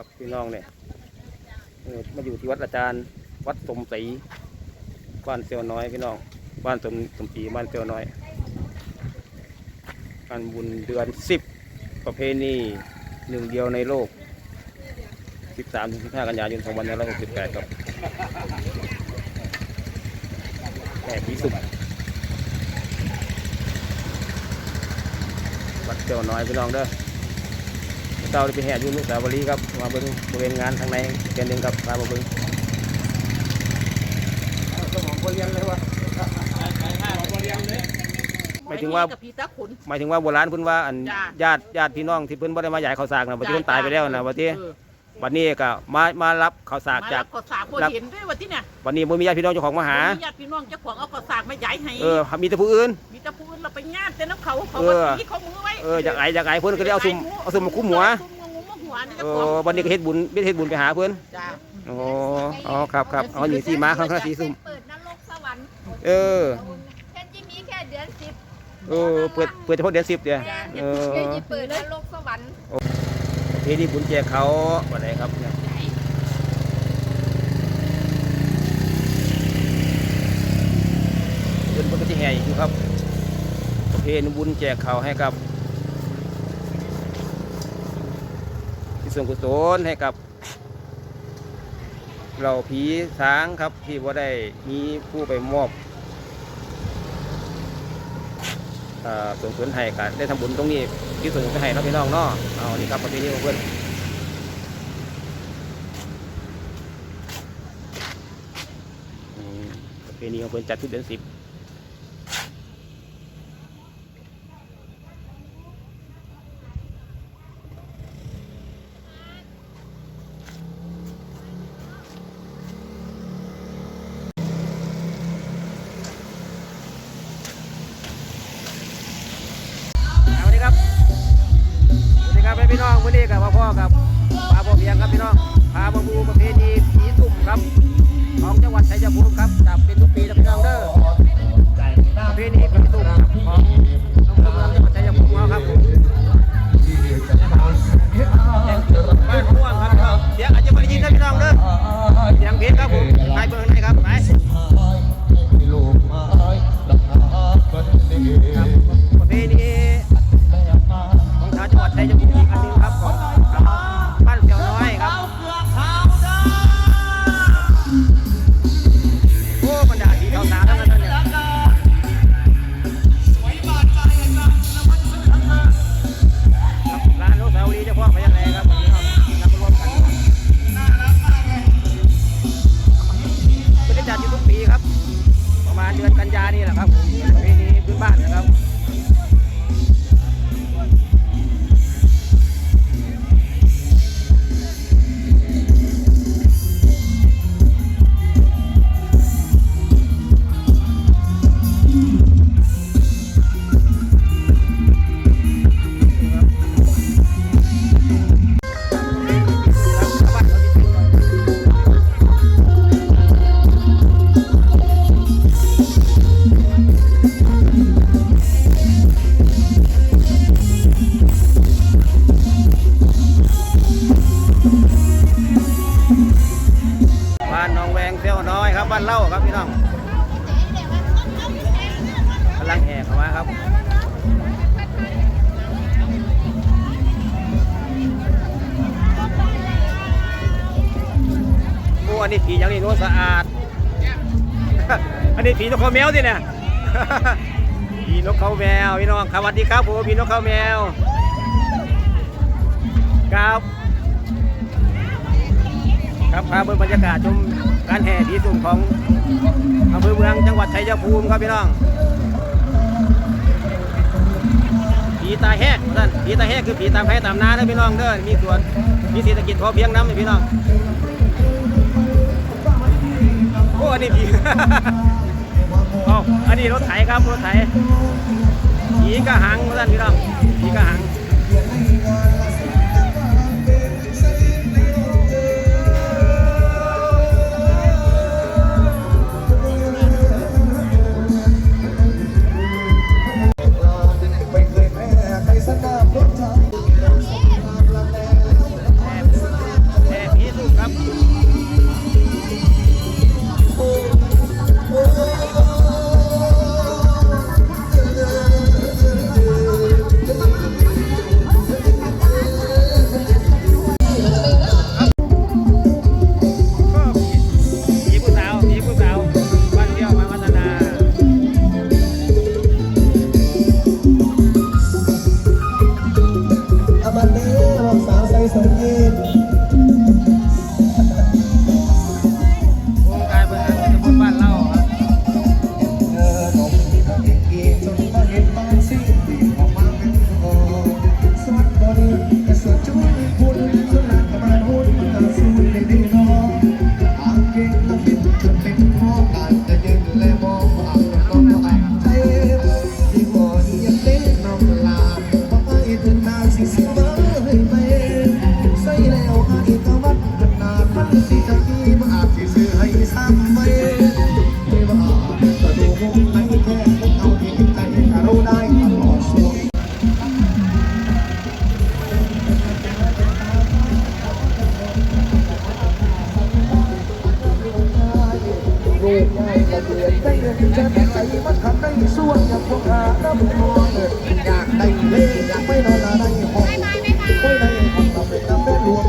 ครับพี่น้องเนี่ยมาอยู่ที่วัดอาจารย์ วัดสมศรีบ้านเซียวน้อยพี่น้องบ้านสมสมศรีบ้านเซียวน้อยงานบุญเดือนสิบประเพณีหนึ่งเดียวในโลก 13ถึง15 กันยายน2568 ครับแม่ผีสุกวัดเซียวน้อยพี่น้องเด้อ เจ้าได้ไปแห่อยุ่นุสาวรีย์ครับมาเบิ่งบริเวณงานทางในเกณฑ์หนึ่งครับพามาเบิ่งสมองบริเวณเลยวะหมายถึงว่ากับพี่ตาขุน หมายถึงว่าโบราณเพิ่นว่าอันจ้ะ ญาติญาติพี่น้องที่เพิ่นบ่ได้มาใหญ่ข้าวสากนะบัดที่เพิ่นตายไปแล้วนะบัดที่เออบัดนี้ก็มามารับข้าวสากมาจากรับข้าวสากบ่รับเห็นด้วยว่าที่เนี่ยบัดนี้บ่มีญาติพี่น้องเจ้าของมาหา มีญาติพี่น้องเจ้าของเอาข้าวสากมาย้ายให้เออมีแต่ผู้อื่น มีแต่ผู้อื่น เราไปญาติแต่น้ำเขาเขาเอว่าอที่เขามือไว้เออจากไอจากไอเพิ่นก็ได้เอาซุ่มเอาซุ่มมาคุ้มหัวซุ่มงูมาหัวนี่เอเจ้าของอบัดนี้ก็เฮ็ดบุญเฮ็ดบุญไปหาเพิ่นจ้าอ๋ออ๋อครับครับเอาอยู่ที่มาข้างๆสีซุ่มเปิดนรกสวรรค์เออแค่ที่มีแค่เดือนสิบเออเปิดเปิดเฉพาะเดือน10เดียวเออแค่ที่เปิดนรกสวรรค์ประเพณีบุญแจกเขาวันไหนครับเนี่ยเดือนพฤศจิกายนอยู่ครับ ประเพณีบุญแจกเขาให้กับที่ส่วนกุศลให้กับเราผีช้างครับที่ว่าได้มีผู้ไปมอบเอ่อส่วนให้กันได้ทำบุญตรงนี้ที่ส่วนกุศลให้เราะพี่น้องเนาะเอานี่ครับประเพณีของเพื่อนประเพณีของเพื่อนจัดทุกเดือนสิบ วันนี้กับพ่อกับพาพ่อเพียงครับพี่น้องพามาบูประเพณีผีตุ บ้านหนองแวงเซี่ยวน้อยครับบ้านเล่าครับพี่น้องกำลังแห่เข้ามาครับโอ้อันนี้ผีอย่างนี้โน้ตสะอาด อันนี้ผีนกเขาแมวสิเนี่ยผีนกเขาแมวพี่น้องครับสวัสดีครับผมผีนกเขาแมวครับ ครับพาเบิ่งบรรยากาศชมการแห่ผีสุ่มของอำเภอเมืองจังหวัดชัยภูมิครับพี่น้องผีตาแหกนั่นผีตาแหกคือผีตามแพ้ตามนาเด้อพี่น้องเด้อมีส่วนมีเศรษฐกิจพอเพียงน้ำพี่น้องโอ้อันนี้ผีอ๋ออันนี้รถไถครับรถไถผีกระหังนั่นพี่น้องผีกระหัง รูปใหญ่ละเอียดได้เงินจะใส่มันขับได้ส่วนอย่างพวกหาน้ำนองอยากได้เล่อยากไม่นอนอะไรหอมไม่ได้ความทำเป็นน้ำแม่หลวง